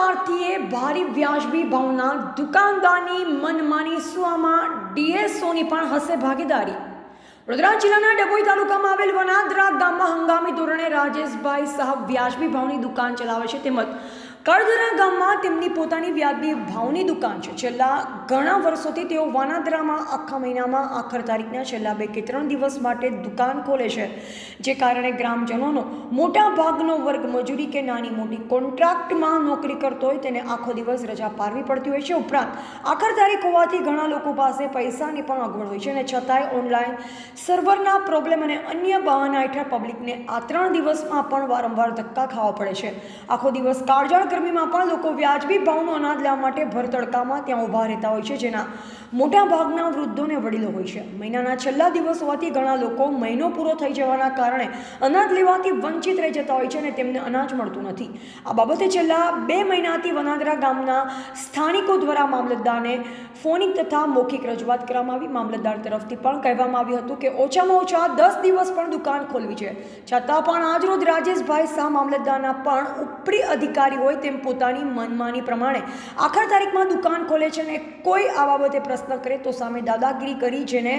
શનિવારથી એ ભારે વ્યાજબી ભાવના દુકાનદારની મનમાની સુવામાં ડીએસઓની પણ હશે ભાગીદારી. વડોદરા જિલ્લાના ડભોઈ તાલુકામાં આવેલ વનાદરા ગામમાં હંગામી ધોરણે રાજેશભાઈ સાહેબ વ્યાજબી ભાવની દુકાન ચલાવે છે તેમજ કળદરા ગામમાં તેમની પોતાની વ્યાજબી ભાવની દુકાન છે. છેલ્લા ઘણા વર્ષોથી તેઓ વાનાદરામાં આખા મહિનામાં આખર તારીખના છેલ્લા બે કે ત્રણ દિવસ માટે દુકાન ખોલે છે, જે કારણે ગ્રામજનોનો મોટા ભાગનો વર્ગ મજૂરી કે નાની મોટી કોન્ટ્રાક્ટમાં નોકરી કરતો હોય તેને આખો દિવસ રજા પાડવી પડતી હોય છે. ઉપરાંત, આખર તારીખ હોવાથી ઘણા લોકો પાસે પૈસાની પણ અગવડ હોય છે અને છતાંય ઓનલાઈન સર્વરના પ્રોબ્લેમ અને અન્ય બહાના હેઠળ પબ્લિકને આ ત્રણ દિવસમાં પણ વારંવાર ધક્કા ખાવા પડે છે. આખો દિવસ કાળજાળ ગરમીમાં પણ લોકો વ્યાજબી ભાવનું અનાજ લેવા માટે ભર તડકામાં ત્યાં ઊભા રહેતા હોય છે, જેના મોટા ભાગના વૃદ્ધોને વડીલો હોય છે. મહિનાના છેલ્લા દિવસ હોવાથી ઘણા લોકો મહિનો પૂરો થઈ જવાના કારણે અનાજ લેવાથી વંચિત રહી જતા હોય છે અને તેમને અનાજ મળતું નથી. આ બાબતે છેલ્લા બે મહિનાથી વનાદરા ગામના સ્થાનિકો દ્વારા મામલતદારને ફોનિક તથા મૌખિક રજૂઆત કરવામાં આવી. મામલતદાર તરફથી પણ કહેવામાં આવ્યું હતું કે ઓછામાં ઓછા દસ દિવસ પણ દુકાન ખોલવી છે. છતાં પણ આજરોજ રાજેશભાઈ શાહ મામલતદારના પણ ઉપરી અધિકારી હોય તેમ પોતાની મનમાની પ્રમાણે આખર તારીખમાં દુકાન ખોલે છે અને કોઈ આ બાબતે પ્રશ્ન કરે તો સામે દાદાગીરી કરી જેને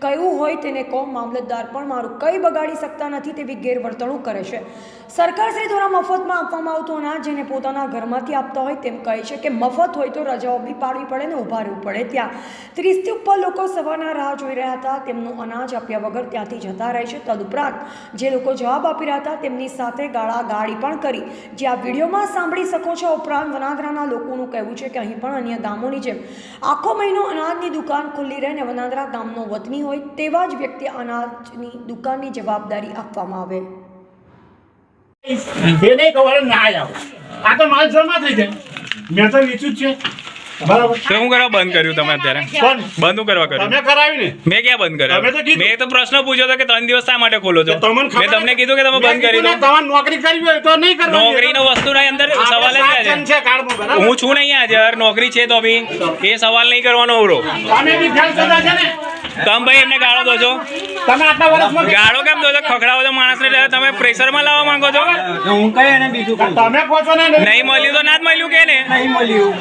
કયું હોય તેને કહો. મામલતદાર પણ મારું કંઈ બગાડી શકતા નથી તેવી ગેરવર્તણૂક કરે છે. સરકારશ્રી દ્વારા મફતમાં આપવામાં આવતું અનાજ જેને પોતાના ઘરમાંથી આપતા હોય તેમ કહે છે કે મફત હોય તો રજાઓ બી પાડવી પડે ને ઊભા રહેવું પડે ત્યાં. ત્રીસથી ઉપર લોકો સવારના રાહ જોઈ રહ્યા હતા. તેમનું અનાજ આપ્યા વગર ત્યાંથી જતા રહે છે. તદુપરાંત જે લોકો જવાબ આપી રહ્યા હતા તેમની સાથે ગાળા ગાળી પણ કરી. જે આ વિડીયોમાં સાંભળી શકો છો ઉપરાંત વનાદરાના લોકોનું કહેવું છે કે અહીં પણ અન્ય ગામોની જેમ આખો મહિનો અનાજની દુકાન ખુલ્લી રહે ને વનાદરા ગામનો વતની હોય તેવા જ વ્યક્તિ અનાજની દુકાનની જવાબદારી આપવામાં આવે. ના આવો આ તો માલ જમા થઈ જાય. મેં તો વેચ્યું જ છે. બરાબર. તો કરવા બંધ કર્યું તમે અત્યારે? બંધ કરવા કર્યું? તમે કરાવી ને મેં ક્યાં બંધ તમે કીધું. મેં તો પ્રશ્ન પૂછ્યો હતો કે ત્રણ દિવસ શા માટે ખોલો છો? તો તમને ખબર મેં તમને કીધું કે તમે બંધ કરી દો. તમારે નોકરી કરવી હોય તો નહીં કરવાની નોકરીનો અંદર સવાલ જ છે? હું છું નહીં હાજર નોકરી છે તો બી. એ સવાલ નહીં કરવાનો ઉરો. તમે બી ધ્યાન છે ને? તમે ભાઈ એમને ગાળો દો છો. તમે આટલા વર્ષમાં ગાળો કેમ દો છો? ખખડાવો છો માણસને તમે પ્રેશરમાં લાવવા માંગો છો? હું કઈ એને બીજું તમે કહો છો ને નહીં મળ્યું તો ના જ મળ્યું કે ને નહીં મળ્યું.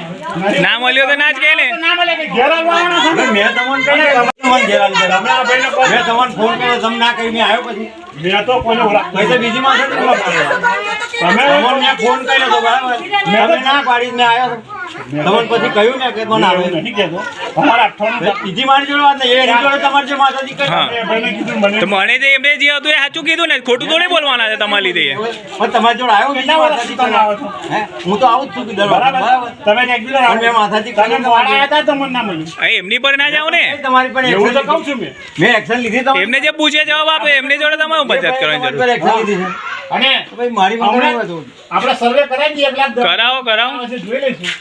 ના મળ્યું તો ના જ કે ને ના મળે કે ઘેર આવવાના છો મેં તમને કહી તમને હેરાન કર્યા. તમે આ ભાઈને મેં તમને ફોન કર્યો તમે ના કહી મેં આવ્યો પછી. મેં તો કોઈને તો બીજી માં છે. તમે મને ફોન કર્યો તો બરાબર. તમે ના પાડી મેં આવ્યો તો. તમને પછી કહ્યું ને કે મને આવે નહીં કહેતો. અમારા અઠવાડિયું બીજી મારી જોડે વાત નહીં એ જોડે તમારે જે માતાજી કરી હા. મેં કીધું મને તો મને જે એમને જે હતું એ સાચું કીધું ને ખોટું થોડી બોલવાના છે તમારી લીધે પણ તમારી જોડે આવ્યો બીજી કેટલા માતાજી તમે આવો છો? હું? તો આવું જ છું દર બરાબર. તમે રેગ્યુલર આવો. મેં માથાથી તમે મોડા હતા તો મને ના મળ્યું. એમની પર ના જાઓ ને. તમારી પણ એવું તો કહું છું મેં. મેં એક્શન લીધી તમારી એમને જે પૂછે જવાબ આપે એમની જોડે તમારે બચત કરવાની જરૂર. પર લીધી છે. અને ભાઈ મારી. આપણે સર્વે કરાવી દઈએ એક લાખ કરાવો કરાવો. જોઈ લઈશું.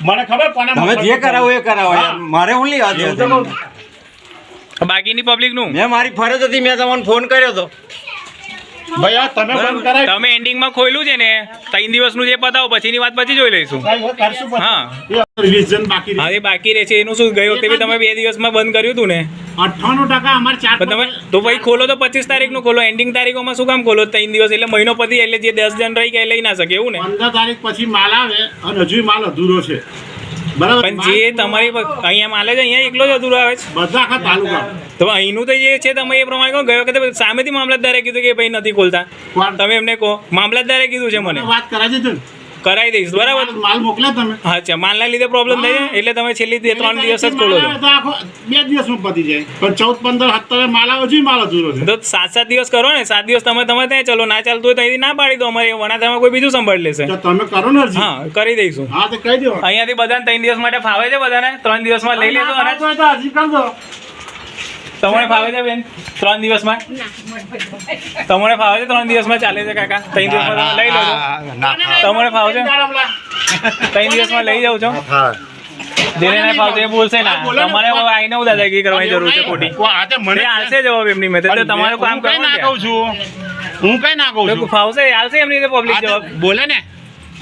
મને ખબર કોને તમે જે કરાવો એ કરાવો મારે હું લઈ છું. બાકીની પબ્લિકનું? મેં મારી ફરજ હતી મેં તમને ફોન કર્યો હતો ભાઈ તમે બંધ કરાય. તમે એન્ડિંગમાં ખોયલું છે ને ત્રણ દિવસનું જે પતાવો પછીની વાત પછી જોઈ લઈશું. પછી. હા. એ બાકી રહે. હવે બાકી રહે છે એનું શું ગયો તે બી તમે બે દિવસમાં બંધ કર્યું હતું ને? 98% અમારે ચાર તમે તો ભાઈ ખોલો તો પચીસ તારીખનું ખોલો. એન્ડિંગ તારીખોમાં શું કામ ખોલો? ત્રણ દિવસ એટલે મહિનો પછી એટલે જે દસ જણ રહી ગયા એ લઈ ના શકે એવું ને? પંદર તારીખ પછી માલ આવે અને હજુ માલ અધૂરો છે. બરાબર. પણ જે તમારી અહીંયા માલે છે અહીંયા એકલો જ અધૂરો આવે છે. બધા આખા તાલુકા તો અહીંનું તો જે છે તમે એ પ્રમાણે કહો ગયા વખતે સામેથી મામલતદારે કીધું કે ભાઈ નથી ખોલતા. તમે એમને કહો. મામલતદારે કીધું છે મને. વાત કરાવી કરાવી દઈશ બરાબર? માલ- મોકલે તમે? અચ્છા માલના લીધે પ્રોબ્લેમ થાય છે એટલે તમે છેલ્લી બે ત્રણ દિવસ જ ખોલો છો. બે દિવસમાં પતી જાય. પણ ચૌદ પંદર સત્તરે માલ આવે હજુ માલ અધૂરો છે. તો સાત સાત દિવસ કરો ને. સાત દિવસ તમે તમે ત્યાં ચલો. ના ચાલતું હોય તો અહીંથી ના પાડી દો અમારે. વણાથામાં કોઈ બીજું સંભાળી લેશે. તમે કરો ને હા કરી દઈશું. હા તો કહી દો અહીંયાથી બધાને ત્રણ દિવસ માટે ફાવે છે બધાને? ત્રણ દિવસમાં લઈ લેજો અને હજી કરી દો. તમને ફાવે છે બેન? ત્રણ દિવસમાં? તમને ફાવે છે ત્રણ દિવસમાં ચાલે છે કાકા? ત્રણ દિવસમાં લઈ લો તમને ફાવે છે? ત્રણ દિવસમાં લઈ જાઉં છો? જેને ના ફાવતું એ બોલશે ના. તમારે હવે આઈને હું દાદાગીરી કરવાની જરૂર છે ખોટી. મને એ જવાબ એમની મેં તો. તમારું કામ કઈ ના કહું છું. હું કઈ ના કહું છું. ફાવશે હાલશે એમની રીતે પબ્લિક જવાબ. બોલે ને.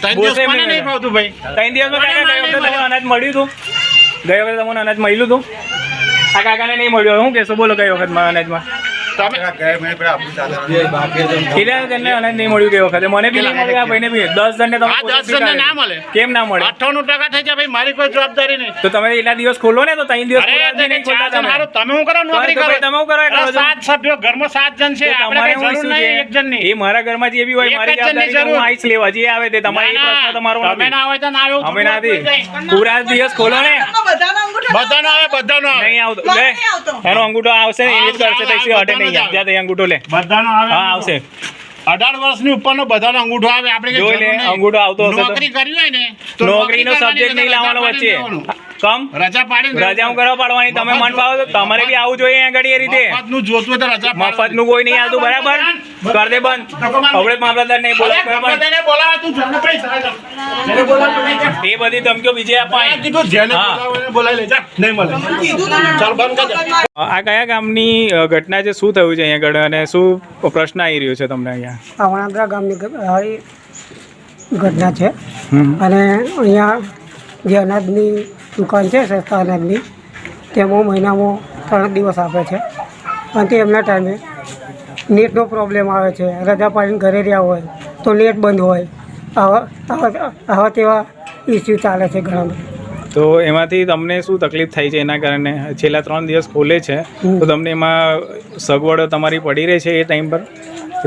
ત્રણ બોલશે દિવસ મને નહીં ફાવતું ભાઈ. ત્રણ દિવસમાં કાકા ગઈ વખતે તમને અનાજ મળ્યું હતું? ગઈ વખતે તમને અનાજ મળ્યું હતું? આ કાકાને નહીં મળ્યો. શું કહેશો? બોલો કઈ વખત અનાજમાં? કેટલા જણને અનાજ નહીં મળ્યું કે વખતે. મને બી નહીં મળ્યું આ ભાઈને બી. દસ જણને તમે આ દસ જણને ના મળે. કેમ ના મળે? અઠ્ઠાણું ટકા થઈ જાય મારી કોઈ જવાબદારી નહીં. તો તમે એટલા દિવસ ખોલો ને તો ત્રણ દિવસ અરે ખોલા જ નહીં ખોલતા ચાર જણ તમે. હું કરો? નોકરી કરો. તમે હું કરો? એટલા અરે બધા? સાત સભ્યો ઘરમાં સાત જણ છે. તમારે જરૂર નહીં એક છે જણની. એ મારા ઘરમાં જે બી હોય મારી જવાબદારી હું જરૂર. લેવા જે આવે તે તમારે એ પ્રશ્ન ના, તમારો તમે ના હોય તો ના આવ્યો અમે નથી. પૂરા દિવસ ખોલો ને. બધાનો આવે બધાનો આવે. નહીં આવતો. લે. એનો અંગૂઠો આવશે ને એ જ કરશે. તૈસી હટે નહીં જાય. ત્યાં અંગૂઠો લે. બધાનો આવે હા આવશે. અઢાર વર્ષની ઉપરનો બધાનો અંગૂઠો આવે. આપણે જોઈ લે, અંગૂઠો આવતો હશે નોકરી કરવી હોય ને નોકરીનો સબ્જેક્ટ નહીં લાવવાનો વચ્ચે. કમ. રજા પાડી રજા હું કરવા પાડવાની તમે મન તો તમારે બી આવું જોઈએ અહીંયા આગળ એ રીતે. મફતનું જોતું તો રજા મફતનું કોઈ નહીં આવતું બરાબર? કર દે બંધ. હવે મામલતદાર નહીં બોલો બરાબર? તને બોલાવ તું જેને પૈસા બોલાવે. એ બધી ધમકીઓ બીજે આ અપાય. કીધું જેને. બોલાવે બોલાવી લઈ જા. નહીં મળે. ચાલ બંધ કર. આ કયા ગામની ઘટના છે? શું થયું છે અહીંયા આગળ? અને શું પ્રશ્ન આવી રહ્યો છે તમને અહીંયા? આ ગામની ઘટના છે. અને અહીંયા જે અનાજની દુકાન છે સસ્તા અનાજની તેમાં મહિનામાં ત્રણ દિવસ આપે છે. અને તે એમના ટાઈમે નેટનો પ્રોબ્લેમ આવે છે. રજા પાડીને ઘરે રહ્યા હોય તો નેટ બંધ હોય. આવા આવા આવા તેવા ઇસ્યુ ચાલે છે ઘણા બધા. તો એમાંથી તમને શું તકલીફ થાય છે એના કારણે? છેલ્લા ત્રણ દિવસ ખોલે છે. તો તમને એમાં સગવડો તમારી પડી રહે છે એ ટાઈમ પર?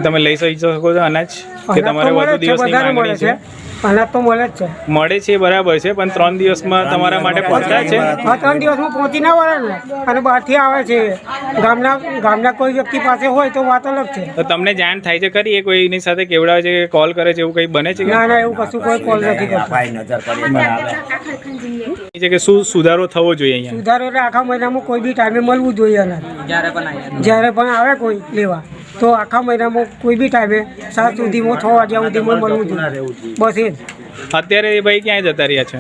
તમે લઈ શકી શકો છો અનાજ કે તમારે વધુ દિવસની મળે માંગણી છે? અનાજ તો મળે જ છે. મળે છે બરાબર છે પણ ત્રણ દિવસમાં તમારા માટે પહોંચતા છે? હા ત્રણ દિવસમાં પહોંચી ના વળે ને અને બહારથી આવે છે. ગામના ગામના કોઈ વ્યક્તિ પાસે હોય તો વાત અલગ છે. તો તમને જાણ થાય છે ખરી? એ કોઈની સાથે કેવડાવે છે કે કોલ કરે છે એવું કંઈ બને છે? કે ના ના એવું કશું કોઈ કોલ નથી કરતું. છે કે શું સુધારો થવો જોઈએ અહીંયા? સુધારો એટલે આખા મહિનામાં કોઈ બી ટાઈમે મળવું જોઈએ અનાજ જ્યારે પણ આવે કોઈ લેવા. તો આખા મહિનામાં કોઈ બી ટાઈમે સાત સુધીમાં છ વાગ્યા સુધીમાં મળવું જોઈએ બસ એ જ. અત્યારે એ ભાઈ ક્યાંય જતા રહ્યા છે?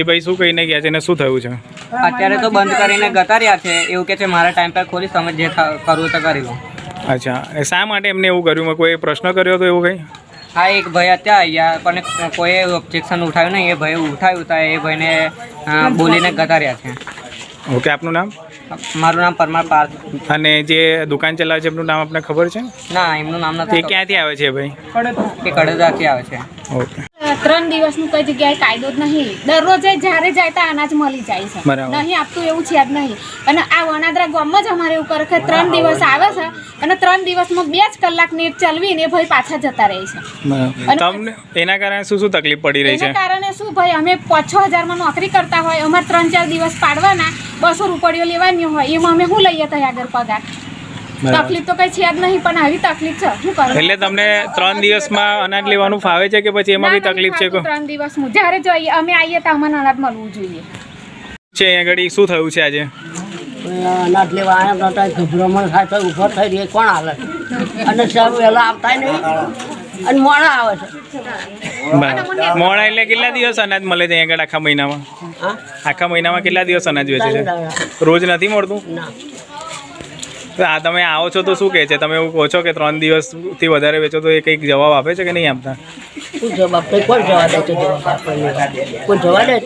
એ ભાઈ શું કહીને ગયા છે ને શું થયું છે? અત્યારે તો બંધ કરીને ગતા રહ્યા છે. એવું કે છે મારા ટાઈમ પર ખોલી તમે જે કરવું તો કરી લો. અચ્છા. એ શા માટે એમને એવું કર્યું? કોઈ પ્રશ્ન કર્યો હતો એવું કંઈ? હા એક ભાઈ અત્યારે અહીંયા પણ કોઈએ ઓબ્જેક્શન ઉઠાવ્યું નહીં. એ ભાઈ ઉઠાવ્યું તો એ ભાઈને બોલીને ગતા રહ્યા છે. ઓકે આપનું નામ? મારું નામ પરમાર પાર્થ. અને જે દુકાન ચલાવે છે એમનું નામ આપને ખબર છે? ના એમનું નામ નથી નથી ક્યાંથી આવે છે ભાઈ? એ કડોદાથી આવે છે. ઓકે. ત્રણ દિવસનું કઈ જગ્યાએ કાયદો જ નહીં. દરરોજે જ્યારે જાય ત્યાં અનાજ મળી જાય છે. નહીં આપતું એવું છે જ નહીં. અને આ વનાદરા ગામમાં જ અમારે એવું કરે કે ત્રણ દિવસ આવે છે અને ત્રણ દિવસમાં બે જ કલાક નેટ ચલવીને ભાઈ પાછા જતા રહે છે. તમને એના કારણે શું શું તકલીફ પડી રહી છે? એના કારણે શું ભાઈ અમે પાંચ છ હજારમાં નોકરી કરતા હોય અમારે ત્રણ ચાર દિવસ પાડવાના બસો રૂપિયો લેવાની હોય એમાં અમે શું લઈએ ત્યાં આગળ પગાર. તકલીફ તો કઈ છે જ નહીં પણ આવી તકલીફ છે. શું કરું એટલે તમને ત્રણ દિવસમાં અનાજ લેવાનું ફાવે છે કે પછી એમાં બી તકલીફ છે ત્રણ દિવસનું જ્યારે જોઈએ અમે આવીએ તો અમને અનાજ મળવું જોઈએ. છે અહીંયા આગળ શું થયું છે આજે? અનાજ લેવા આવ્યા હતા ગભરામણ થાય તો ઊભો થઈ રહી કોણ હાલે? અને સર વહેલા આવતા નહીં. અને મોડા આવે છે. મોડા એટલે કેટલા દિવસ અનાજ મળે છે અહીંયા આગળ આખા મહિનામાં? આખા મહિનામાં કેટલા દિવસ અનાજ વેચે છે? રોજ નથી મળતું? ના. આ તમે આવો છો તો શું કહે છે? તમે એવું કહો છો કે ત્રણ દિવસથી વધારે વેચો તો એ કંઈક જવાબ આપે છે કે નહીં આપતા? શું જવાબ કોણ જવા દે છે જવાબ? કોઈ જવા દે એ